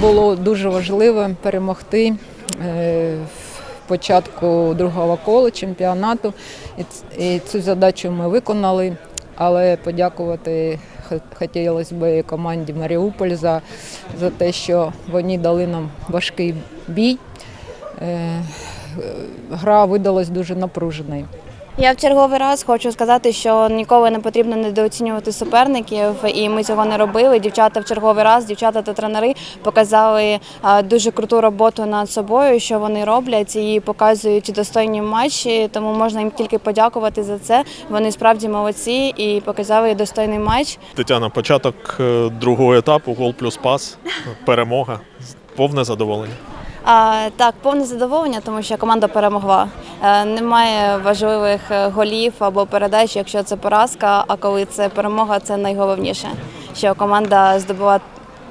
було дуже важливо перемогти е, в початку другого кола чемпіонату. І цю задачу ми виконали. Але подякувати хотілося б команді Маріуполь за, за те, що вони дали нам важкий бій. Е, Гра видалась дуже напруженою. Я в черговий раз хочу сказати, що ніколи не потрібно недооцінювати суперників, і ми цього не робили. Дівчата в черговий раз, дівчата та тренери показали дуже круту роботу над собою, що вони роблять, і показують достойні матчі. Тому можна їм тільки подякувати за це. Вони справді молодці і показали достойний матч. Тетяна, початок е, другого етапу, гол плюс пас, перемога. Повне задоволення. А, так, повне задоволення, тому що команда перемогла. Е, немає важливих е, голів або передач, якщо це поразка. А коли це перемога, це найголовніше. Що команда здобула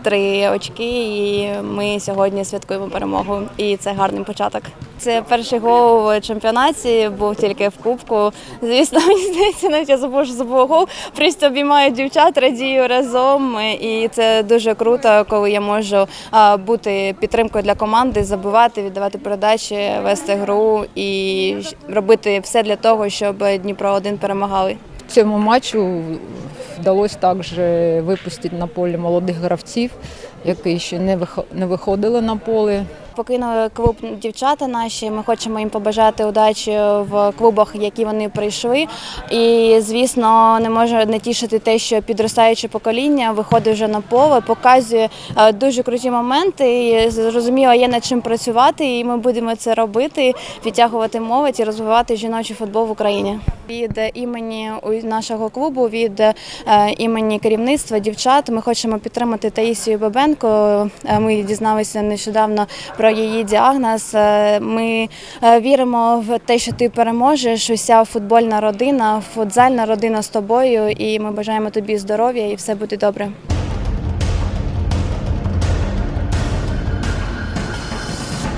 три очки, і ми сьогодні святкуємо перемогу. І це гарний початок. Це перший гол в чемпіонаті, був тільки в кубку. Звісно, мені здається, навіть я забула, що забула гол. Просто обіймаю дівчат, радію разом. І це дуже круто, коли я можу бути підтримкою для команди, забивати, віддавати передачі, вести гру і робити все для того, щоб Дніпро 1 перемагали. Цьому матчу вдалося також випустити на полі молодих гравців, які ще не виходили на поле. Покинули клуб дівчата наші. Ми хочемо їм побажати удачі в клубах, які вони прийшли. І звісно, не може не тішити те, що підростаюче покоління виходить вже на поле, показує е, дуже круті моменти. І зрозуміло, є над чим працювати, і ми будемо це робити, підтягувати молодь і розвивати жіночий футбол в Україні. Від імені нашого клубу, від е, імені керівництва дівчат, ми хочемо підтримати Таїсію Бабенко. Е, Ми дізналися нещодавно про її діагноз. Е, Ми е, віримо в те, що ти переможеш. Уся футбольна родина, футзальна родина з тобою, і ми бажаємо тобі здоров'я і все буде добре.